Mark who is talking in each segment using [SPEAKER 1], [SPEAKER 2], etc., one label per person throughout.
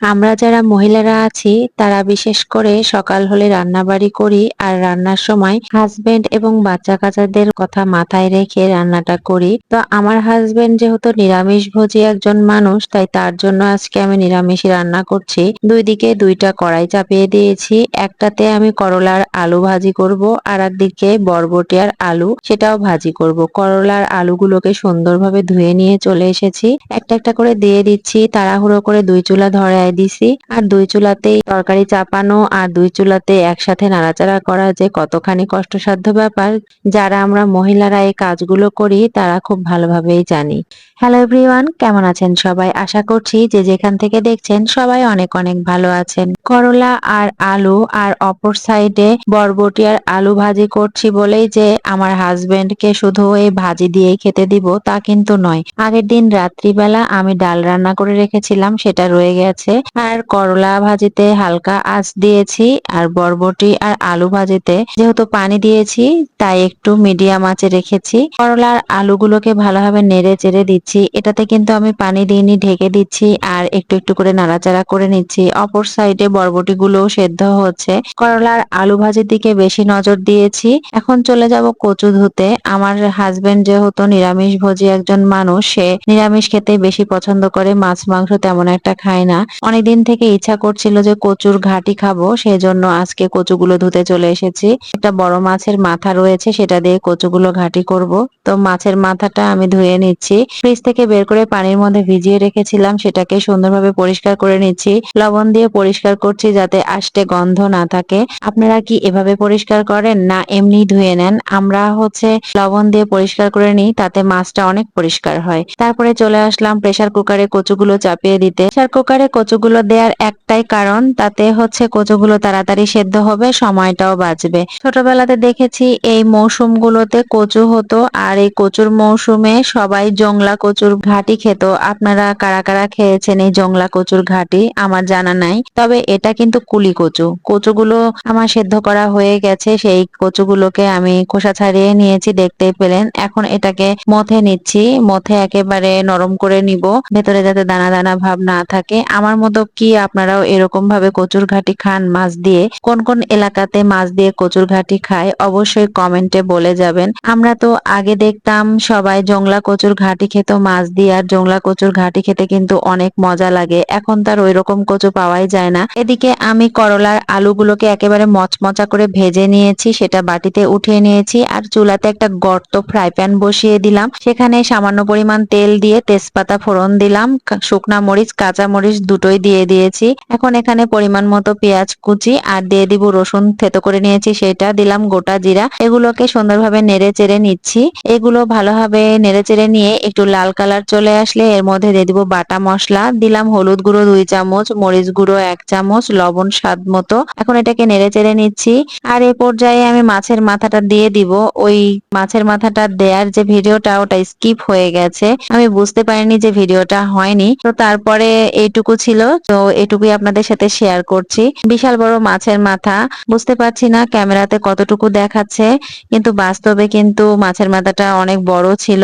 [SPEAKER 1] আমরা যারা মহিলারা আছি, তারা বিশেষ করে সকাল হলে রান্নাবাড়ি করি আর রান্নার সময় হাজবেন্ড এবং বাচ্চা কাচ্চাদের কথা মাথায় রেখে রান্নাটা করি। তো আমার হাজবেন্ড যেহেতু নিরামিষ ভোজী একজন মানুষ, তাই তার জন্য আজকে আমি নিরামিষ রান্না করছি। দুই দিকে দুইটা কড়াই চাপিয়ে দিয়েছি। একটাতে আমি করলার আলু ভাজি করব আর একদিকে বরবটি আর আলু, সেটাও ভাজি করব। করলার আলুগুলোকে সুন্দরভাবে ধুয়ে নিয়ে চলে এসেছি। একটা একটা করে দিয়ে দিচ্ছি, তাড়াহুড়ো করে দুই চুলা ধরায় দিছি। আর দুই চুলাতেই তরকারি চাপানো আর দুই চুলাতে একসাথে নাড়াচাড়া করা যে কতখানি কষ্টসাধ্য ব্যাপার, যারা আমরা মহিলারা এই কাজগুলো করি, তারা খুব ভালোভাবেই জানি। হ্যালো এভরিওয়ান কেমন আছেন সবাই? আশা করছি যে যেখান থেকে দেখছেন সবাই অনেক অনেক ভালো আছেন। করলা আর আলু আর অপর সাইডে বরবটি আর আলু ভাজি করছি বলেই যে আমার হাজবেন্ডকে শুধু এই ভাজি দিয়েই খেতে দিব তা কিন্তু নয়। আগের দিন রাত্রিবেলা আমি ডাল রান্না করে রেখেছিলাম, সেটা রয়ে গেছে। আর করলা ভাজিতে হালকা আঁচ দিয়েছি আর বরবটি আর আলু ভাজিতে যেহেতু পানি দিয়েছি, তাই একটু মিডিয়াম আঁচে রেখেছি। করলা করলার আলুগুলোকে ভালোভাবে নেড়ে চেড়ে দিচ্ছি। এটাতে কিন্তু আমি পানি দিইনি, ঢেকে দিচ্ছি আর একটু একটু করে নাড়াচাড়া করে নিচ্ছি। অপর সাইডে বরবটি গুলো সেদ্ধ হচ্ছে। করলার আলু ভাজির দিকে বেশি নজর দিয়েছি। এখন চলে যাব কচু ধুতে। আমার হাজবেন্ড যেহেতু নিরামিষ ভোজী একজন মানুষ, সে নিরামিষ খেতে বেশি পছন্দ করে, মাছ, মাংস তেমন একটা খায় না। অনেকদিন থেকে ইচ্ছা করছিল যে কচুর ঘাটি খাব সেই জন্য আজকে কচুগুলো ধুতে চলে এসেছি। একটা বড় মাছের মাথা রয়েছে, সেটা দিয়ে কচুগুলো ঘাটি করব। তো মাছের মাথাটা আমি ধুয়ে নিচ্ছি। ফ্রিজ থেকে বের করে পানির মধ্যে ভিজিয়ে রেখেছিলাম, সেটাকে সুন্দরভাবে পরিষ্কার করে নিচ্ছি। লবণ দিয়ে পরিষ্কার করছি যাতে আষ্টে গন্ধ না থাকে। আপনারা কি এভাবে পরিষ্কার করেন? না, এমনি ধুয়ে নেন। আমরা হচ্ছে লবণ দিয়ে পরিষ্কার করে নিই, তাতে মাছটা অনেক পরিষ্কার হয়। তারপরে চলে আসলাম প্রেসার কুকারে কচুগুলো চাপিয়ে দিতে। প্রেসার কুকারে কচুগুলো দেওয়ার একটাই কারণ, তাতে হচ্ছে কচুগুলো তাড়াতাড়ি সেদ্ধ হবে, সময়টাও বাঁচবে। ছোটবেলাতে দেখেছি এই মৌসুমগুলোতে কচু হতো, আর এই কচুর মৌসুমে সবাই জংলা কচুর ঘাটি খেত। আপনারা কারা কারা খেয়েছেন এই জংলা কচুর ঘাটি? আমার জানা নাই। তবে এটা কিন্তু কুলি কচু। কচুগুলো আমার সেদ্ধ করা হয়ে গেছে, সেই কচুগুলোকে আমি খোসা ছাড়িয়ে নিয়েছি, দেখতেই পেলেন। এখন এটাকে মথে নিচ্ছি, মথে একেবারে নরম করে নিব, ভেতরে যাতে দানা দানা ভাব না থাকে। আমার মতো কি আপনারাও এরকম ভাবে কচুর ঘাটি খান মাছ দিয়ে? কোন কোন এলাকাতে মাছ দিয়ে কচুর ঘাটি খায়? অবশ্যই কমেন্টে বলে যাবেন। আমরা তো আগে দেখতাম সবাই জংলা কচুর ঘাটি খেত মাছ দিয়ে, আর জংলা কচুর ঘাটি খেতে কিন্তু অনেক মজা লাগে। এখন তার ওই রকম কচু পাওয়াই যায় না। এদিকে আমি করলার আলুগুলোকে একেবারে মচমচা করে ভেজে নিয়েছি, সেটা বাটিতে উঠিয়ে নিয়েছি আর চুলাতে একটা গর্ত ফ্রাই প্যান বসিয়ে দিলাম। সেখানে সামান্য পরিমাণ তেল দিয়ে তেজপাতা ফোড়ন দিলাম শুকনা মরিচ, কাঁচা মরিচ দুটোই দিয়ে দিয়েছি। এখন এখানে পরিমাণ মতো পেঁয়াজ কুচি আর দিয়ে দিব রসুন থেতো করে নিয়েছি, সেটা দিলাম গোটা জিরা। এগুলোকে সুন্দরভাবে নেড়ে চেড়ে নিচ্ছি। এগুলো ভালোভাবে নেড়ে চেড়ে নিয়ে একটু লাল কালার চলে আসলে এর মধ্যে দিয়ে দিব বাটা মশলা। দিলাম হলুদ গুঁড়ো দুই চামচ, মরিচ গুঁড়ো এক চামচ লবণ, স্বাদ মতো। এখন এটাকে নেড়ে চেড়ে নিচ্ছি। আর এ পর্যায়ে আমি মাছের মাথাটা দিয়ে দিব। ওই মাছের মাথাটা দেওয়ার যে ভিডিওটা, ওটা স্কিপ হয়ে গেছে। আমি বুঝতে পারিনি যে ভিডিওটা হয়নি। তো তারপরে এইটুকু ছিল। তো এটুকুই আপনাদের সাথে শেয়ার করছি। বিশাল বড় মাছের মাথা। বুঝতে পারছি না ক্যামেরাতে কতটুকু দেখাচ্ছে। কিন্তু বাস্তবে কিন্তু মাছের মাথাটা অনেক বড় ছিল।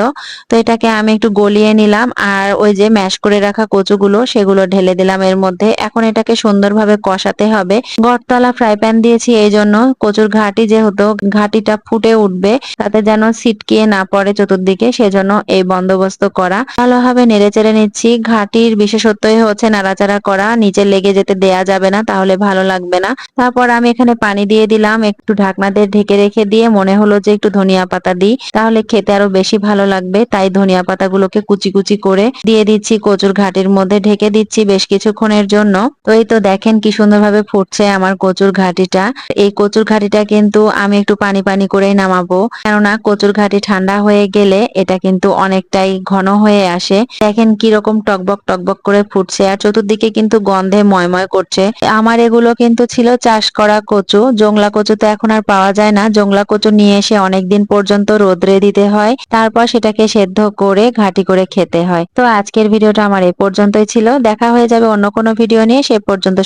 [SPEAKER 1] তো এটাকে আমি একটু গলিয়ে নিলাম। আর ওই যে ম্যাশ করে রাখা কচুগুলো, সেগুলো ঢেলে দিলাম এর মধ্যে। এখন এটাকে সুন্দরভাবে কষাতে হবে। গড়তলা ফ্রাই প্যান দিয়েছি, এই জন্য কচুর ঘাটি যেহেতু ঘাটিটা ফুটে উঠবে, তাতে যেন ছিটকিয়ে না পড়ে চতুর্দিকে, সেজন্য এই বন্দোবস্ত করা। ভালোভাবে নেড়ে চেড়ে নিচ্ছি। ঘাটির বিশেষত্বই হচ্ছে নাড়াচাড়া করা। নিচে লেগে যেতে দেয়া যাবে না, তাহলে ভালো লাগবে না। তারপর আমি এখানে পানি দিয়ে দিলাম, একটু ঢাকনা দিয়ে ঢেকে রেখে দিয়ে মনে হলো যে একটু ধনিয়া পাতা দিই, তাহলে খেতে আরও বেশি ভালো লাগবে। তাই ধনিয়া পাতাগুলোকে কুচি কুচি করে দিয়ে দিচ্ছি কচুর ঘাটির মধ্যে। ঢেকে দিচ্ছি বেশ কিছুক্ষণের জন্য। তো এই তো দেখেন কি সুন্দরভাবে ফুটছে আমার কচুর ঘাটিটা। এই কচুর ঘাটিটা কিন্তু আমি একটু পানি পানি করেই নামাবো। কেননা কচুর ঘাটি ঠান্ডা হয়ে গেলে এটা কিন্তু অনেকটাই ঘন হয়ে আসে। দেখেন কি রকম টকবক টকবক করে ফুটছে আর চতুর্দিকে কিন্তু গন্ধে ময়ময় করছে। আমার এগুলো কিন্তু ছিল চাষ করা কচু। জংলা কচু তো এখন আর পাওয়া যায় না। জংলা কচু নিয়ে এসে অনেকদিন পর্যন্ত রোদ্রে দিতে হয়। তারপর সেটাকে সেদ্ধ করে ঘাটি করে খেতে হয়। তো আজকের ভিডিওটা আমার এ পর্যন্তই ছিল। দেখা হয়ে যাবে অন্য কোনো ভিডিও নিয়ে। সে পর্যন্ত